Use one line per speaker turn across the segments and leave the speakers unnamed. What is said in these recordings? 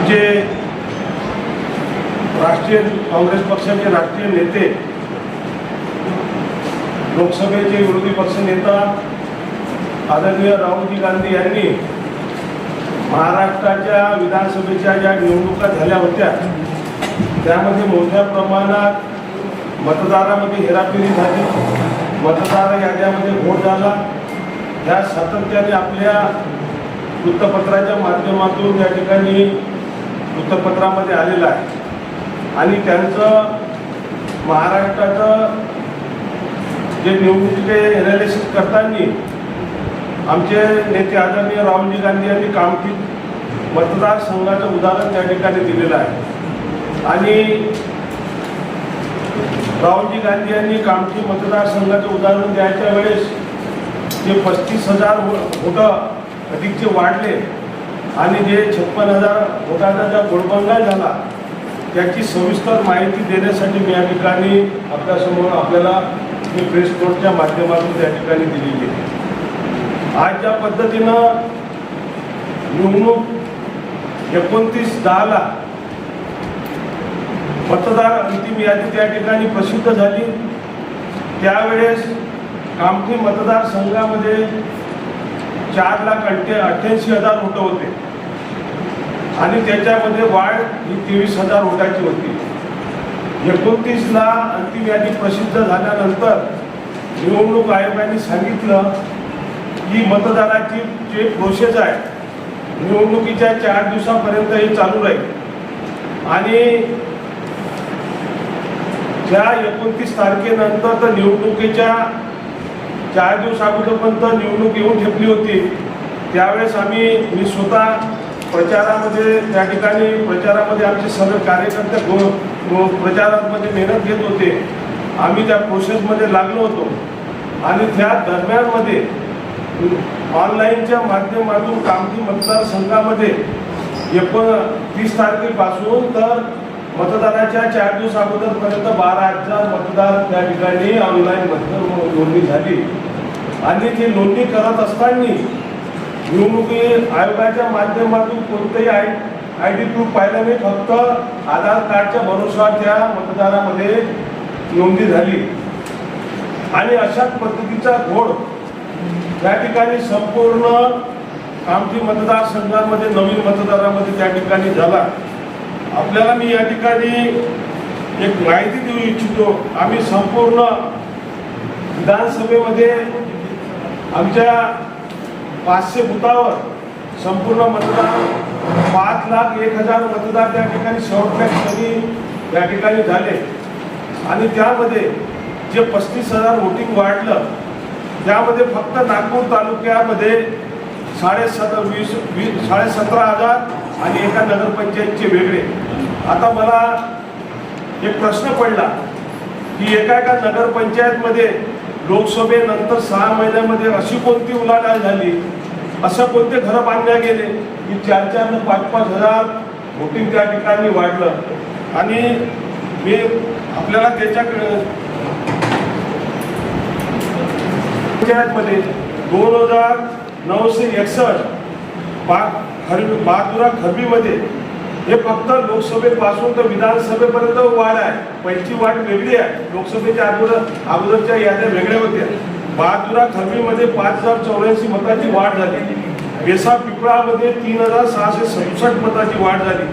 आमचे राष्ट्रीय काँग्रेस पक्षाचे राष्ट्रीय नेते लोकसभेचे विरोधी पक्षनेता आदरणीय राहुलजी गांधी यांनी महाराष्ट्राच्या विधानसभेच्या ज्या निवडणुका झाल्या होत्या त्यामध्ये मोठ्या प्रमाणात मतदारामध्ये हेराफेरी झाली. मतदार याद्यामध्ये घोट झाला. ह्या सातत्याने आपल्या वृत्तपत्राच्या माध्यमातून या ठिकाणी वृत्तपत्रामध्ये आलेलं आहे. आणि त्यांचं महाराष्ट्राचं जे निवडणुकीचे एनालिसिस करताना आमचे नेते आदरणीय राहुलजी गांधी यांनी कामठी मतदारसंघाचं उदाहरण त्या ठिकाणी दिलेलं आहे. आणि राहुलजी गांधी यांनी कामठी मतदारसंघाचं उदाहरण द्यायच्या वेळेस जे पस्तीस हजार होतं अधिकचे वाढले आणि जे छप्पन हजार वोटाचा ज्या गोडबंगा झाला त्याची सविस्तर माहिती देण्यासाठी मी या ठिकाणी आपल्यासमोर आपल्याला मी प्रेस नोटच्या माध्यमातून त्या ठिकाणी दिलेली आहे. आज ज्या पद्धतीनं निवडणूक एकोणतीस दहाला मतदार अंतिम यादी त्या ठिकाणी प्रसिद्ध झाली. त्यावेळेस कामठी मतदारसंघामध्ये चार लाख अठ्ठे अठ्ठ्याऐंशी हजार वोटं होते. आणि त्याच्यामध्ये वाढ ही तेवीस हजार वोटाची होती. एकोणतीसला अंतिम यादी प्रसिद्ध झाल्यानंतर निवडणूक आयोगाने सांगितलं की मतदानाची जे प्रोसेस आहे निवडणुकीच्या चार दिवसापर्यंत हे चालू राहील. आणि ज्या एकोणतीस तारखेनंतर तर निवडणुकीच्या चार दिवस अगोदरपर्यंत निवडणूक येऊन ठेपली होती. त्यावेळेस आम्ही मी स्वतः प्रचारामध्ये त्या ठिकाणी प्रचारामध्ये आमचे सर्व कार्यकर्ते गो- प्रचारामध्ये मेहनत घेत होते. आम्ही त्या प्रोसेसमध्ये लागलो होतो. आणि त्या दरम्यानमध्ये ऑनलाईनच्या माध्यमातून कामती मतदारसंघामध्ये एकोण तीस तारखेपासून तर मतदानाच्या चार दिवस अगोदरपर्यंत बारा हजार मतदार त्या ठिकाणी ऑनलाईन मतदार नोंदणी झाली. आणि ती नोंदणी करत असताना निवडणुकी आयोगाच्या माध्यमातून कोणतेही आय आय डी प्रूफ पाहिलं नाही फक्त आधार कार्डच्या भरोशावर त्या मतदारामध्ये नोंदणी झाली. आणि अशाच पद्धतीचा घोड त्या ठिकाणी संपूर्ण आमची मतदारसंघामध्ये नवीन मतदारामध्ये त्या ठिकाणी झाला. आपल्याला मी या ठिकाणी एक माहिती देऊ इच्छितो. आम्ही संपूर्ण विधानसभेमध्ये आमच्या पाचशे बुथावर संपूर्ण मतदार पाच लाख एक हजार मतदार त्या ठिकाणी शेवटच्या क्षणी त्या ठिकाणी झाले. आणि त्यामध्ये जे पस्तीस हजार वोटिंग वाढलं त्यामध्ये फक्त नागपूर तालुक्यामध्ये साडेसत वीस वीस साडेसतरा हजार आणि एका नगरपंचायतचे वेगळे. आता मला एक प्रश्न पडला की एका एका नगरपंचायतमध्ये लोकसभेनंतर सहा महिन्यामध्ये अशी कोणती उलाढाल झाली? असं कोणते घरं बांधल्या गेले? की चार चार पाच पाच हजार वोटिंग त्या ठिकाणी वाढलं. आणि मी आपल्याला त्याच्याकडे पंचायतमध्ये दोन हजार नऊशे एकसष्ट बा खरबी बहादुरा खरबीमध्ये हे फक्त लोकसभेपासून तर विधानसभेपर्यंत वाढ आहे. पहिली वाढ वेगळी आहे. लोकसभेच्या अगोदर अगोदरच्या याद्या वेगळ्या होत्या. बहादुरा खरबीमध्ये पाच हजार चौऱ्याऐंशी मताची वाढ झाली. बेसा पिपळामध्ये तीन हजार सहाशे सदुसष्ट मताची वाढ झाली.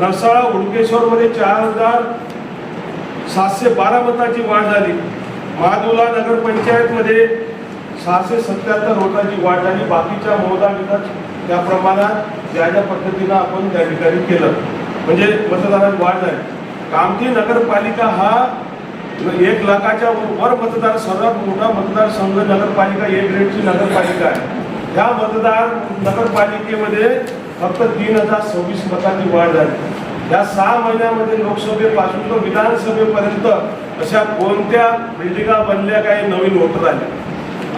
नरसाळा उडकेश्वरमध्ये चार हजार सातशे बारा मताची वाढ झाली. महादुला नगरपंचायतमध्ये सहाशे सत्याहत्तर मताची वाढ झाली. बाकीच्या मोहदा विधान त्या प्रमाणात ज्या ज्या पद्धतीनं आपण त्या ठिकाणी केलं. म्हणजे मतदारात वाढ झाली. कामठी नगरपालिका हा एक लाखाच्या वर मतदार सर्वात मोठा मतदारसंघ नगरपालिका ए ग्रेडची नगरपालिका आहे. ह्या मतदार नगरपालिकेमध्ये फक्त तीन हजार सव्वीस मतांची वाढ झाली. या सहा महिन्यामध्ये लोकसभेपासून तर विधानसभेपर्यंत अशा कोणत्या बिल्डिंगा बनल्या काही नवीन होत राहिल्या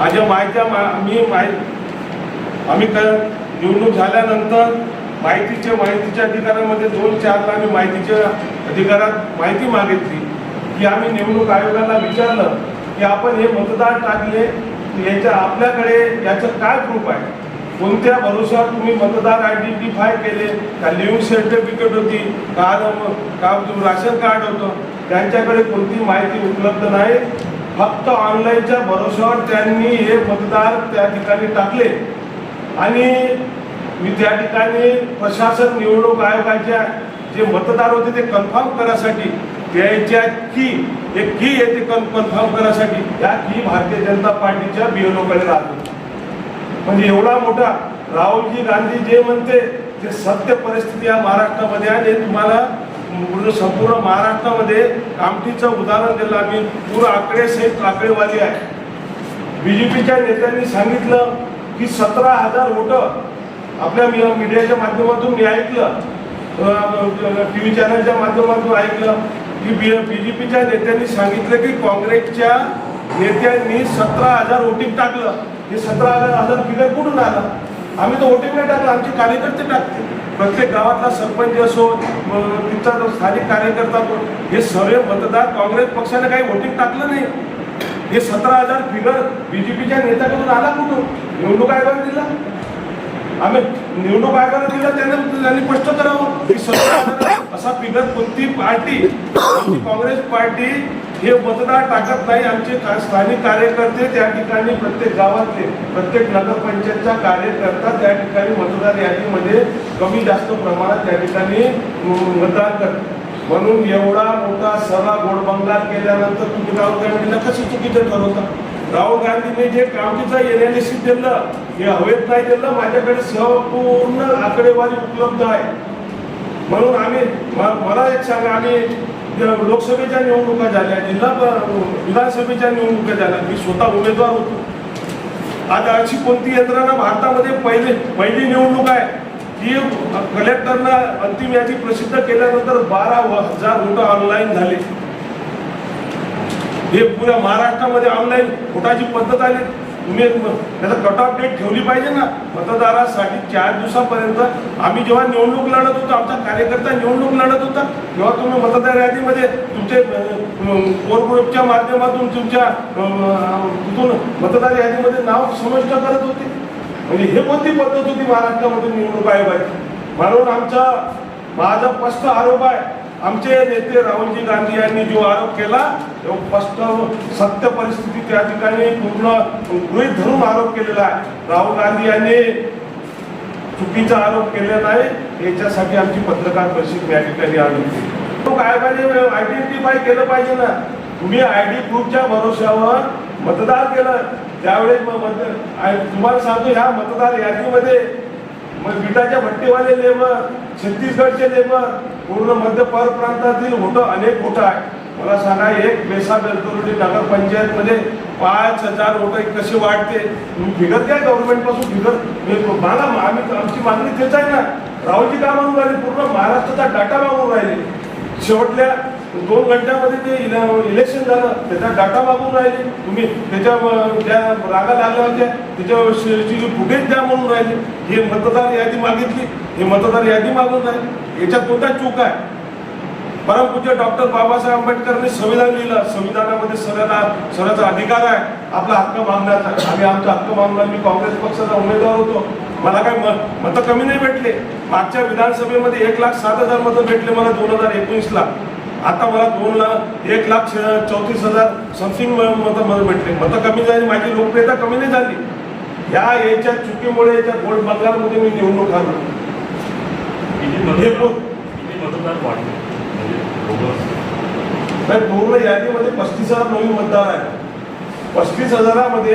माझ्या माहित्या मा- मी माहीत आम्ही निवडणूक झाल्यानंतर माहितीच्या माहितीच्या अधिकारामध्ये दोन चारला आम्ही माहितीच्या अधिकारात माहिती मागितली. की आम्ही निवडणूक आयोगाला विचारलं की आपण हे मतदार टाकले याच्या आपल्याकडे याचं काय प्रूफ आहे? कोणत्या भरोशावर तुम्ही मतदार आयडेंटिफाय केले? का लिव्हिंग सर्टिफिकेट होती? का का तुम्ही राशन कार्ड होतं? त्यांच्याकडे कोणती माहिती उपलब्ध नाही? फक्त ऑनलाईनच्या भरोशावर त्यांनी हे मतदार त्या ठिकाणी टाकले. आणि मी त्या ठिकाणी प्रशासन निवडणूक आयोगाच्या जे मतदार होते ते कन्फर्म करायसाठी त्याच्या की एक की येते ते कन्फर्म करायसाठी या की भारतीय जनता पार्टीच्या बिएलओकडे राहतो. म्हणजे एवढा मोठा राहुलजी गांधी जे म्हणते ते सत्य परिस्थिती या महाराष्ट्रामध्ये आहे तुम्हाला पूर्ण संपूर्ण महाराष्ट्रामध्ये कामठीचं उदाहरण दिलं. आम्ही पूर्ण आकडे सेफ आकडेवारी आहे. बीजेपीच्या नेत्यांनी सांगितलं की सतरा हजार वोटं आपल्या मीडियाच्या माध्यमातून मी ऐकलं. टी व्ही चॅनलच्या माध्यमातून ऐकलं. की बी बीजेपीच्या नेत्यांनी सांगितलं की काँग्रेसच्या नेत्यांनी सतरा हजार वोटिंग टाकलं. हे सतरा हजार हजार फिगर कुठून आलं? आम्ही तर वोटिंग नाही टाकलं आमचे कार्यकर्ते टाकते प्रत्येक गावातला सरपंच असो तिथला जो स्थानिक कार्यकर्ता हे सर्व मतदार काँग्रेस पक्षाने काही वोटिंग टाकलं नाही. हे सतरा हजार फिगर बीजेपीच्या नेत्याकडून आला कुठून? निवडणूक आयोगाने दिला? आम्ही निवडणूक आयोगाने दिला त्याने त्यांनी स्पष्ट करावं. की सतरा हजार असा फिगर कोणती पार्टी काँग्रेस पार्टी हे मतदार टाकत नाही. आमचे स्थानिक कार्यकर्ते त्या ठिकाणी प्रत्येक गावातले प्रत्येक नगरपंचायतचा कार्यकर्ता त्या ठिकाणी मतदार यादीमध्ये कमी जास्त प्रमाणात त्या ठिकाणी मतदान करतात. म्हणून एवढा मोठा सभा गोडबंगाल केल्यानंतर तुम्ही राहुल गांधीला कसं चुकीचं ठरवता? राहुल गांधीने जे कामटीचं एनालिसिस दिलं हे हवेत नाही दिलं माझ्याकडे संपूर्ण आकडेवारी उपलब्ध आहे. म्हणून आम्ही मला एक सांगा आम्ही लोकसभेच्या निवडणुका झाल्या जिल्हा विधानसभेच्या निवडणुका झाल्या मी स्वतः उमेदवार होतो. आता अशी कोणती यंत्रणा भारतामध्ये पहिली पहिली निवडणूक आहे? की कलेक्टरना अंतिम यादी प्रसिद्ध केल्यानंतर बारा हजार वोट ऑनलाईन झाले. हे पुऱ्या महाराष्ट्रामध्ये ऑनलाईन वोटाची पद्धत आली. तुम्ही त्याचा कट ऑफ डेट ठेवली पाहिजे ना. मतदारासाठी चार दिवसापर्यंत. आम्ही जेव्हा निवडणूक लढत होतो आमचा कार्यकर्ता निवडणूक लढत होता तेव्हा तुम्ही मतदार यादीमध्ये तुमचे कोर ग्रुपच्या माध्यमातून तुमच्या तिथून मतदार यादीमध्ये नाव समाविष्ट करत होते. म्हणजे हे कोणती पद्धत होती महाराष्ट्रामध्ये निवडणूक आयोगाची? म्हणून आमचा माझा स्पष्ट आरोप आहे. आमचे नेते राहुलजी गांधी यांनी जो आरोप केला तो स्पष्ट सत्य परिस्थिती त्या ठिकाणी पूर्ण गृहीत धरून आरोप केलेला आहे. राहुल गांधी यांनी चुकीचा आरोप केला नाही याच्यासाठी आमची पत्रकार परिषद या ठिकाणी आली तो आयोगाने आयडेंटिफाय केलं पाहिजे ना. तुम्ही आय डी प्रूफच्या भरोश्यावर मतदान केलं. त्यावेळेस मग मत तुम्हाला सांगतो ह्या मतदार यादीमध्ये मग विटाच्या भट्टीवाले लेबर छत्तीसगडचे लेबर पूर्ण मध्य परप्रांतातील होतं अनेक मोठं आहे. मला सांगा एक बेसा बेलतुर्डी नगरपंचायतमध्ये पाच हजार वोटं कसे वाढते? तुम्ही फिगर काय गव्हर्नमेंटपासून मला आम्ही आमची मागणी तेच आहे ना. राहुलजी का मागून राहिले? पूर्ण महाराष्ट्राचा डाटा मागून राहिले. शेवटल्या दोन घंट्यामध्ये ते इले- इलेक्शन झालं. त्याचा डाटा मागून राहिले. तुम्ही त्याच्या त्या ज्या रागा लागल्या होत्या. त्याच्याची फुटेज द्या म्हणून राहिले. हे मतदार यादी मागितली. हे मतदार यादी मागून राहिले. याच्यात कोणता चूक आहे? परमपूज्य डॉक्टर बाबासाहेब आंबेडकरने संविधान लिहिलं. संविधानामध्ये सर्वांना सगळ्याचा अधिकार आहे. आपला हक्क मागण्याचा. आम्ही आमचा हक्क मागणार. मी काँग्रेस पक्षाचा उमेदवार होतो. मला काही मतं कमी नाही भेटले. मागच्या विधानसभेमध्ये एक लाख सात हजार मतं भेटले. मला दोन हजार एकोणीसला. आता मला दोन लाख एक लाख चौतीस हजार समथिंग मतं मतं भेटले. मतं कमी झाली माझी लोकप्रियता कमी नाही झाली. या याच्या चुकीमुळे याच्या गोल्ड बंगालमध्ये मी निवडणूक
मतदार वाढले? म्हणजे
पूर्ण यादीमध्ये पस्तीस हजार नवीन मतदार आहे पस्तीस हजारामध्ये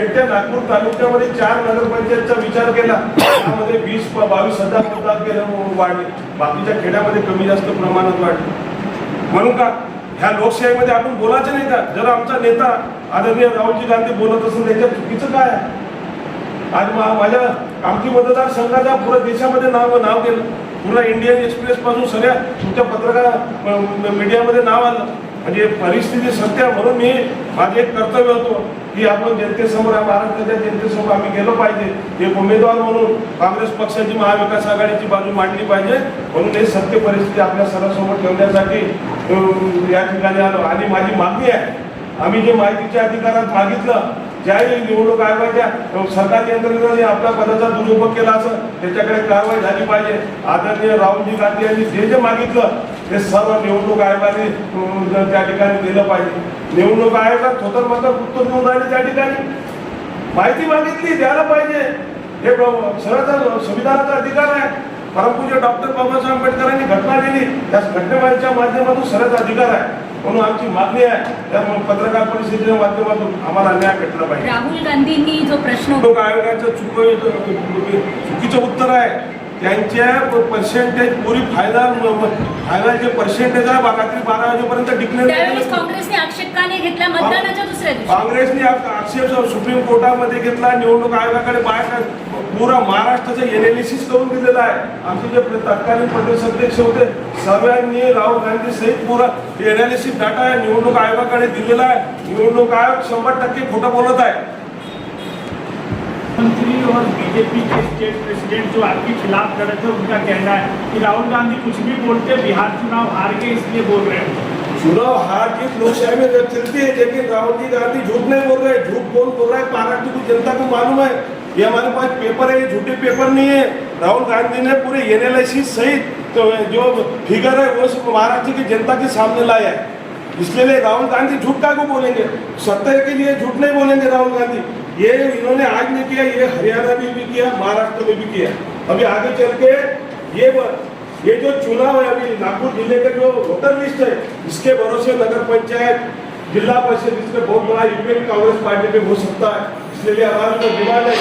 एकट्या नागपूर तालुक्यामध्ये चार नगरपंचायतचा विचार केला. त्यामध्ये वीस बावीस हजार मतदार केलं वाढले. बाकीच्या खेड्यामध्ये कमी जास्त प्रमाणात वाढले. म्हणून का? ह्या लोकशाहीमध्ये आपण बोलायचं नाही का? जर आमचा नेता आदरणीय राहुलजी गांधी बोलत असेल त्याच्यात चुकीचं काय आहे? आज माझ्या माझ्या मतदार संघाच्या पुऱ्या देशामध्ये नाव नाव गेलं. पूर्ण इंडियन एक्सप्रेस पासून सगळ्या तुमच्या पत्रकार मीडियामध्ये नाव आलं. म्हणजे परिस्थिती सत्य म्हणून मी माझे एक कर्तव्य होतो की आपण जनतेसमोर या महाराष्ट्राच्या जनतेसमोर आम्ही गेलो पाहिजे. एक उमेदवार म्हणून काँग्रेस पक्षाची महाविकास आघाडीची बाजू मांडली पाहिजे. म्हणून हे सत्य परिस्थिती आपल्या सर्वांसमोर ठेवण्यासाठी या ठिकाणी आलो. आणि माझी मागणी आहे आम्ही जे माहितीच्या अधिकारात मागितलं ज्यावेळी निवडणूक आयोगाच्या अ, सरकारी यंत्रणेने आपल्या पदाचा दुरुपयोग केला असं त्याच्याकडे कारवाई झाली पाहिजे. आदरणीय राहुलजी गांधी यांनी जे जे मागितलं ते सर्व निवडणूक आयोगाने त्या ठिकाणी दिलं पाहिजे. निवडणूक आयोगात थोतर मात्र उत्तर देऊन राहिले त्या ठिकाणी. माहिती मागितली द्यायला पाहिजे. हे ब- संविधानाचा अधिकार आहे. परमपूज्य डॉक्टर बाबासाहेब आंबेडकरांनी घटना दिली. त्या घटनेच्या माध्यमातून सर्वांचा अधिकार आहे. म्हणून आमची मागणी आहे. त्या पत्रकार परिषदेच्या माध्यमातून आम्हाला न्याय भेटला पाहिजे.
राहुल गांधींनी जो प्रश्न
निवडणूक आयोगाचं चुक चुकीचं उत्तर आहे. त्यांच्या पर्सेंटेज पुरी फायदा फायदा जे पर्सेंटेज आहे बा- रात्री बारा वाजेपर्यंत
त्यावेळेस
डिक्लेअर
काँग्रेसने आक्षेप घेतला मतदानाच्या दुसऱ्या दिवशी.
काँग्रेसने आप- आक्षेप सुप्रीम कोर्टामध्ये घेतला निवडणूक आयोगाकडे बाहेर पुरा महाराष्ट्राचं एनालिसिस करून दिलेलं आहे. आमचे जे तत्कालीन प्रदेश अध्यक्ष होते सर्वांनी राहुल गांधी सहित पुरा एनालिसिस डाटा निवडणूक आयोगाकडे दिलेला आहे. निवडणूक आयोग शंभर टक्के खोटं बोलत आहे.
मंत्री और बीजेपी के स्टेट प्रेसिडेंट जो आपके खिलाफ लड़े थे उनका कहना है कि राहुल गांधी कुछ भी बोलते बिहार चुनाव हार के इसलिए बोल रहे हैं।
चुनाव हार जीत लोकशाही में जब चलती है लेकिन राहुल जी गांधी झूठ नहीं बोल रहे, झूठ कौन बोल रहा है महाराष्ट्र की जनता को मालूम है। ये हमारे पास पेपर है, ये झूठे पेपर नहीं है। राहुल गांधी ने पूरे एनालिसिस सहित तो जो फिगर है, वो महाराष्ट्र की जनता के सामने लाया है। इसके लिए राहुल गांधी झूठ का को बोलेंगे? सत्य के लिए झूठ नहीं बोलेंगे राहुल गांधी। ये इन्होंने आज नहीं किया, ये हरियाणा में भी किया, महाराष्ट्र में भी किया। अभी आगे चल के ये ये जो चुनाव है अभी नागपुर जिले का जो वोटर लिस्ट है इसके भरोसे नगर पंचायत जिला परिषद इसमें बहुत बड़ा इम्पैक्ट कांग्रेस पार्टी पे हो सकता है। इसलिए हमारी जो डिमांड है।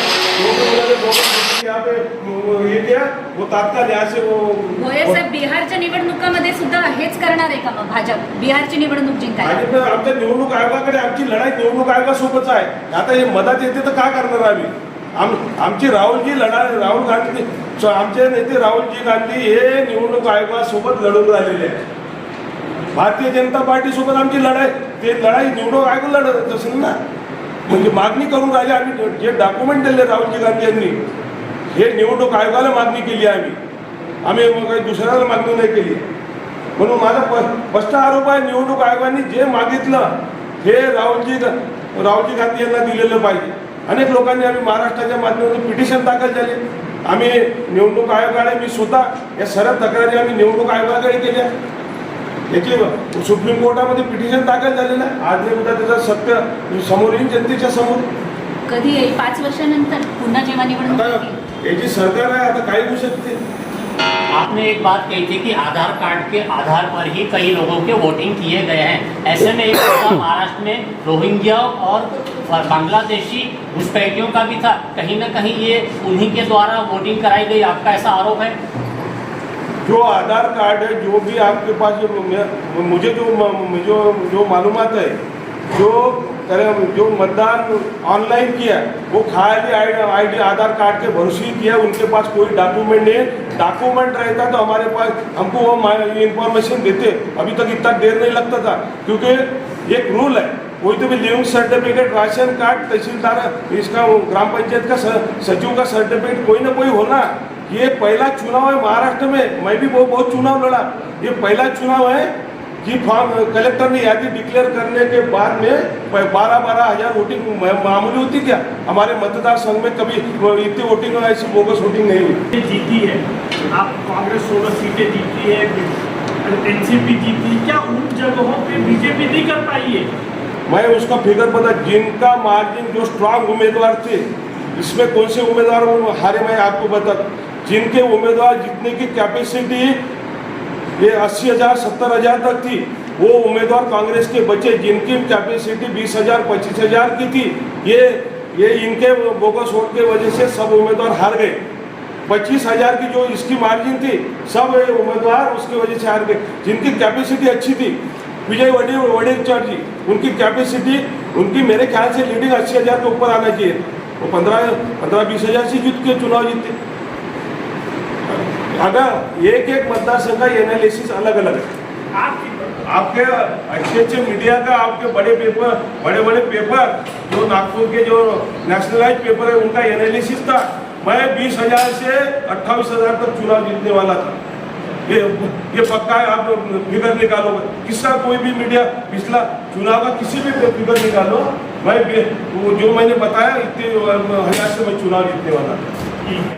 यहाँ पे वो ये किया वो तात्काल यहाँ से वो
भोये साहेब बिहारच्या निवडणुकामध्ये सुद्धा हेच करणार आहे का मग भाजप? बिहारची निवडणूक जिंकायला.
भाजपनं आमच्या निवडणूक आयोगाकडे आमची लढाई निवडणूक आयोगासोबतच आहे. आता हे मदत येते तर काय करणार आम्ही? आम आमची राहुलजी लढा राहुल गांधी आमचे नेते राहुलजी गांधी हे निवडणूक आयोगासोबत लढून राहिलेले आहेत. भारतीय जनता पार्टीसोबत आमची लढाई ते लढाई निवडणूक आयोग लढत असेल ना? म्हणजे मागणी करून राहिले आम्ही जे डॉक्युमेंट दिले राहुलजी गांधी यांनी हे निवडणूक आयोगाला मागणी केली आहे आम्ही. आम्ही मग काही दुसऱ्याला मागणी नाही केली. म्हणून माझा स्पष्ट आरोप आहे निवडणूक आयोगाने जे मागितलं हे राहुलजी राहुलजी गांधी यांना दिलेलं पाहिजे. अनेक लोकांनी आम्ही महाराष्ट्राच्या माध्यमातून पिटिशन दाखल झाले. आम्ही निवडणूक आयोगाने मी स्वतः या सर्व तक्रारी आम्ही निवडणूक आयोगाकडे केल्या. याची सुप्रीम कोर्टामध्ये पिटिशन दाखल झालेलं आहे. आज नाही उद्या त्याचं सत्य समोर येईल जनतेच्या समोर.
कधी येईल? पाच वर्षानंतर पुन्हा जेव्हा निवडणूक.
याची सरकार आहे आता काही होऊ शकते
आपने एक बात कही थी कि आधार कार्ड के आधार पर ही कई लोगों के वोटिंग किए गए हैं. ऐसे में एक मुद्दा महाराष्ट्र में रोहिंग्या और बांग्लादेशी घुसपैठियों का भी था। कहीं ना कहीं ये उन्हीं के द्वारा वोटिंग कराई गई। आपका ऐसा आरोप है?
जो आधार कार्ड है, जो भी आपके पास जो मुझे जो जो जो मालूमात है, जो करे- जो मतदान ऑनलाइन किया, वो खाली आई डी, आधार कार्ड के भरोसे ही किया, उनके पास कोई डॉक्यूमेंट नहीं है। डॉक्यूमेंट रहता तो हमारे पास हमको वो इंफॉर्मेशन देते। अभी तक इतना देर नहीं लगता था, क्योंकि एक रूल है। कोई तो भी लिविंग सर्टिफिकेट राशन कार्ड तहसीलदार, इसका ग्राम पंचायत का सचिव का सर्टिफिकेट कोई ना कोई होना। ये पहला चुनाव है महाराष्ट्र में, मैं भी बहुत बहुत चुनाव लड़ा। ये पहला चुनाव है कि फॉर्म, कलेक्टर ने यादी डिक्लेयर करने के बाद में बारह बारह हज़ार वोटिंग मामूली होती क्या? हमारे मतदार संघ में कभी इतनी वोटिंग ऐसी बोगस वोटिंग नहीं हुई।
जीती है। आप कांग्रेस सोलह सीटें जीती है एनसीपी जीती। क्या उन जगहों पे बीजेपी नहीं कर पाई है?
मैं उसका फिगर पता जिनका मार्जिन जो स्ट्रांग उम्मीदवार थे, इसमें कौन से उम्मीदवार हारे मैं आपको बता जिनके उम्मीदवार जितने की कैपेसिटी ये अस्सी हज़ार, सत्तर हज़ार तक थी, वो उम्मीदवार कांग्रेस के बचे। जिनकी कैपेसिटी बीस हज़ार, पच्चीस हज़ार की थी, ये ये इनके बोगस वोट के वजह से सब उम्मीदवार हार गए। पच्चीस हज़ार की जो इसकी मार्जिन थी, सब उम्मीदवार उसकी वजह से हार गए। जिनकी कैपेसिटी अच्छी थी विजय वडे वडेचर जी उनकी कैपेसिटी उनकी मेरे ख्याल से लीडिंग अस्सी हजार के ऊपर आना चाहिए। वो पंद्रह पंद्रह बीस हजार से जीत के चुनाव जीते अगर एक एक मतदार संघ का एनालिसिस अलग अलग है।
आपके
अच्छे अच्छे मीडिया का आपके बड़े पेपर बड़े बड़े पेपर जो नागपुर के जो नेशनलाइज पेपर है उनका एनालिसिस था। मैं बीस हजार से अट्ठाईस हजार तक चुनाव जीतने वाला था। ये ये पक्का है, आप लोग फिगर निकालो। किसका कोई भी मीडिया पिछला चुनाव का किसी भी फिगर निकालो। मैं जो मैंने बताया, इतने हज़ार से मैं चुनाव जीतने वाला।